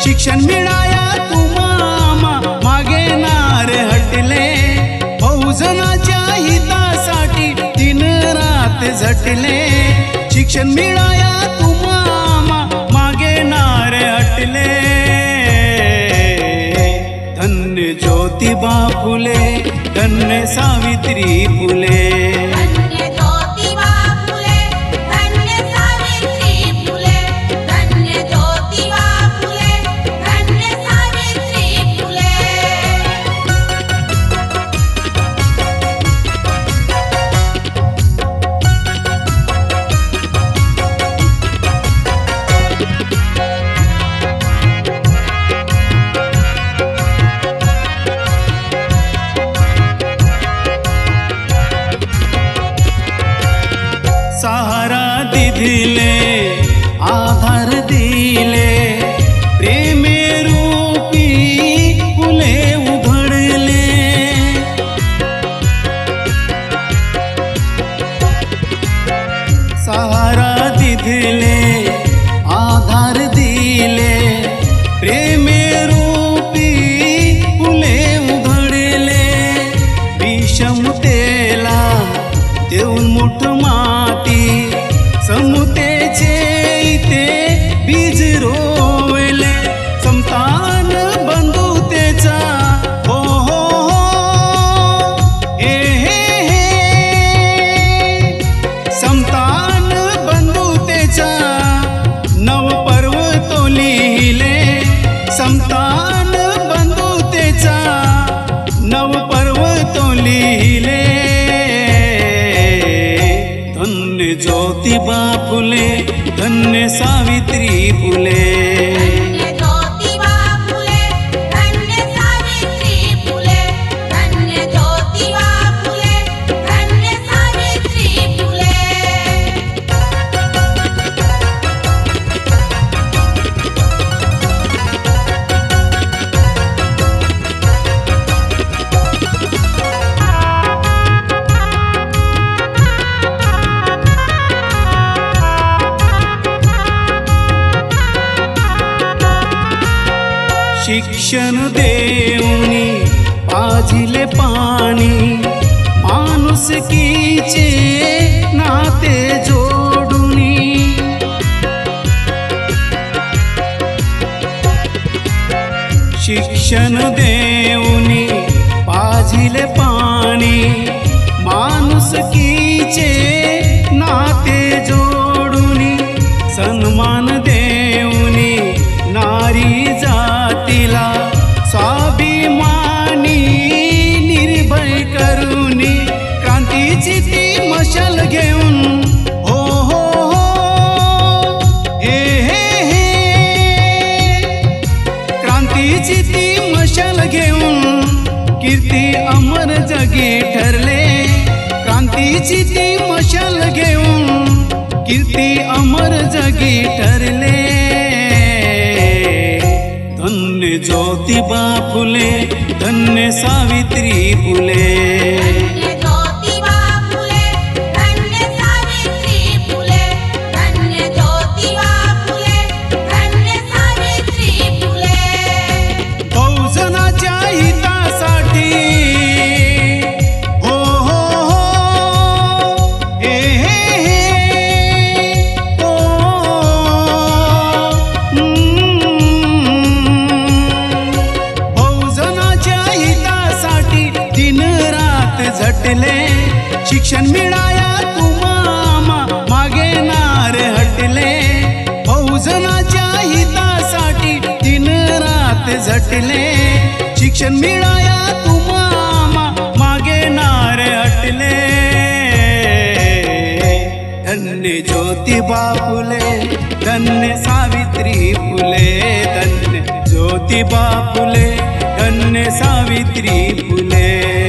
शिक्षण मिळाया तुम्हा मागे नारे हटले. बहुजनाच्या हितासाठी दिन रात झटले. शिक्षण मिळाया तुम्हा मागे नारे हटले. धन्य ज्योतिबा फुले धन्य सावित्री फुले. সারা দিলে আধার দিলে ज्योतिबा फुले धन्य सावित्री फुले. शिक्षण देऊनी पाजिले पाणी माणुसकीचे नाते जोडुनी. शिक्षण देऊनी पाजिले पाणी माणुसकीचे नाते जोडुनी. सन्मान देऊनी नारी जा ती मशाल घेऊन. हो हो हो. हे हे क्रांतीची ती मशाल घेऊन कीर्ती अमर जगी ठरले. क्रांतीची ती मशाल घेऊन कीर्ती अमर जगी ठरले. धन्य ज्योतिबा फुले धन्य सावित्री फुले. बहुजनाच्या हितासाठी. हो हो हो. हे हे हे. हो. बहुजनाच्या हितासाठी दिन रात झटले. शिक्षण मिळाया तुम्हा मागे नारे हटले. बहुजनाच्या हितासाठी दिन रात झटले. शिक्षण मिळाया तुम्हा मागे नारे हटले. धन्य ज्योतिबा फुले धन्य सावित्री फुले धन्य ज्योतिबा फुले धन्य सावित्री फुले.